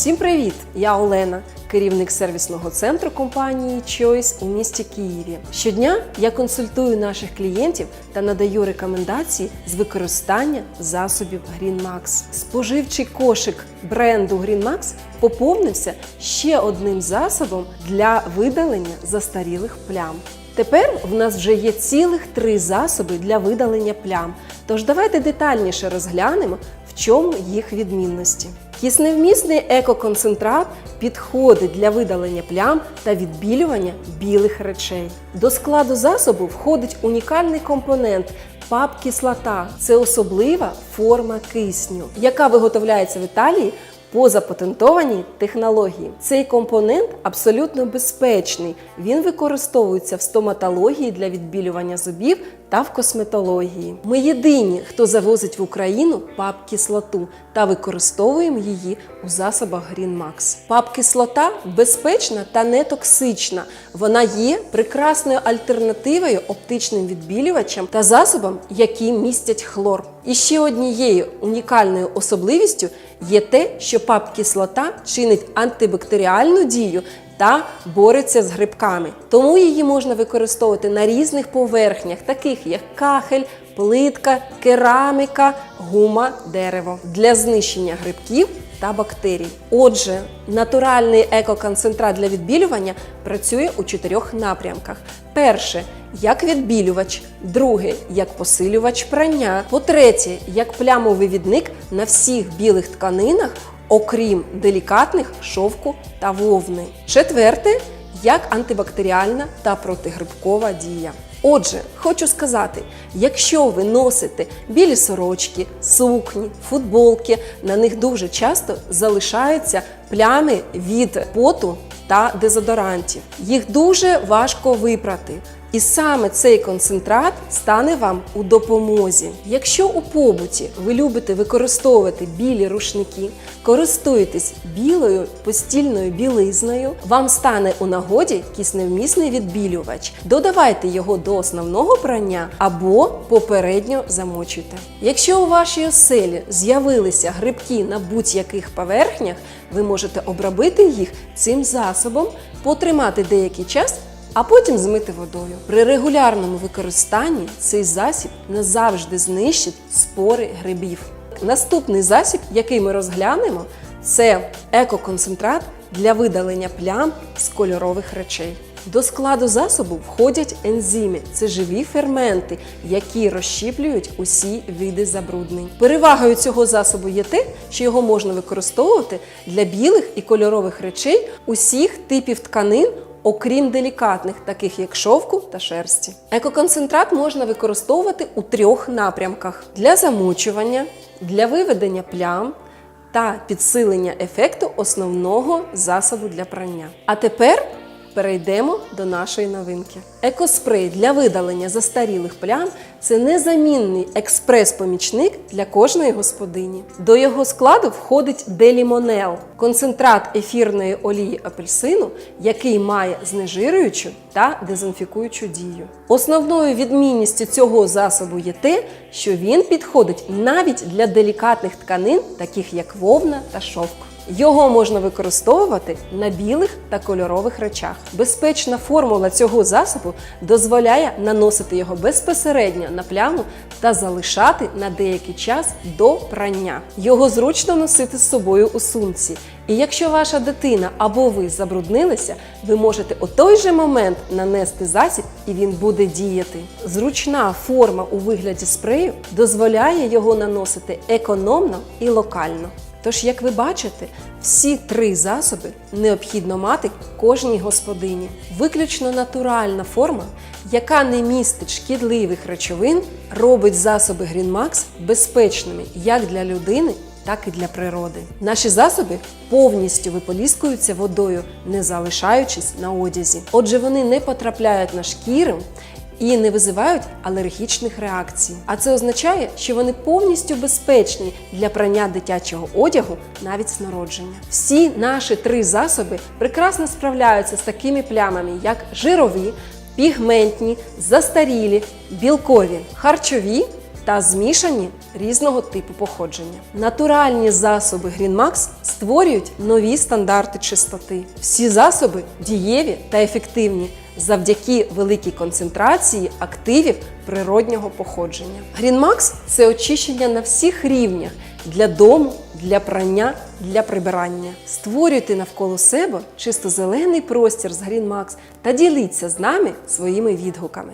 Всім привіт! Я Олена, керівник сервісного центру компанії Choice у місті Києві. Щодня я консультую наших клієнтів та надаю рекомендації з використання засобів GreenMax. Споживчий кошик бренду GreenMax поповнився ще одним засобом для видалення застарілих плям. Тепер в нас вже є цілих три засоби для видалення плям. Тож давайте детальніше розглянемо, в чому їх відмінності. Кисневмісний екоконцентрат підходить для видалення плям та відбілювання білих речей. До складу засобу входить унікальний компонент ПАП-кислота. Це особлива форма кисню, яка виготовляється в Італії по запатентованій технології. Цей компонент абсолютно безпечний. Він використовується в стоматології для відбілювання зубів та в косметології. Ми єдині, хто завозить в Україну ПАП-кислоту та використовуємо її у засобах GreenMax. ПАП-кислота безпечна та не токсична. Вона є прекрасною альтернативою оптичним відбілювачам та засобам, які містять хлор. І ще однією унікальною особливістю є те, що ПАП-кислота чинить антибактеріальну дію та бореться з грибками. Тому її можна використовувати на різних поверхнях, таких як кахель, плитка, кераміка, гума, дерево для знищення грибків та бактерій. Отже, натуральний екоконцентрат для відбілювання працює у чотирьох напрямках. Перше як відбілювач, друге як посилювач прання, по-третє, як плямовивідник на всіх білих тканинах, окрім делікатних шовку та вовни. Четверте як антибактеріальна та протигрибкова дія. Отже, хочу сказати, якщо ви носите білі сорочки, сукні, футболки, на них дуже часто залишаються плями від поту та дезодорантів. Їх дуже важко випрати. І саме цей концентрат стане вам у допомозі. Якщо у побуті ви любите використовувати білі рушники, користуєтесь білою постільною білизною, вам стане у нагоді кисневмісний відбілювач. Додавайте його до основного прання або попередньо замочуйте. Якщо у вашій оселі з'явилися грибки на будь-яких поверхнях, ви можете обробити їх цим засобом, потримати деякий час а потім змити водою. При регулярному використанні цей засіб назавжди знищить спори грибів. Наступний засіб, який ми розглянемо, це екоконцентрат для видалення плям з кольорових речей. До складу засобу входять ензими, це живі ферменти, які розщіплюють усі види забруднень. Перевагою цього засобу є те, що його можна використовувати для білих і кольорових речей усіх типів тканин окрім делікатних, таких як шовку та шерсті. Екоконцентрат можна використовувати у трьох напрямках: для замочування, для виведення плям та підсилення ефекту основного засобу для прання. А тепер перейдемо до нашої новинки. Екоспрей для видалення застарілих плям це незамінний експрес-помічник для кожної господині. До його складу входить делімонел концентрат ефірної олії апельсину, який має знежирюючу та дезінфікуючу дію. Основною відмінністю цього засобу є те, що він підходить навіть для делікатних тканин, таких як вовна та шовк. Його можна використовувати на білих та кольорових речах. Безпечна формула цього засобу дозволяє наносити його безпосередньо на пляму та залишати на деякий час до прання. Його зручно носити з собою у сумці. І якщо ваша дитина або ви забруднилися, ви можете у той же момент нанести засіб і він буде діяти. Зручна форма у вигляді спрею дозволяє його наносити економно і локально. Тож, як ви бачите, всі три засоби необхідно мати кожній господині. Виключно натуральна форма, яка не містить шкідливих речовин, робить засоби GreenMax безпечними як для людини, так і для природи. Наші засоби повністю виполіскуються водою, не залишаючись на одязі. Отже, вони не потрапляють на шкіру і не визивають алергічних реакцій. А це означає, що вони повністю безпечні для прання дитячого одягу навіть з народження. Всі наші три засоби прекрасно справляються з такими плямами, як жирові, пігментні, застарілі, білкові, харчові та змішані різного типу походження. Натуральні засоби GreenMax створюють нові стандарти чистоти. Всі засоби дієві та ефективні завдяки великій концентрації активів природнього походження. GreenMax – це очищення на всіх рівнях для дому, для прання, для прибирання. Створюйте навколо себе чисто зелений простір з GreenMax та діліться з нами своїми відгуками.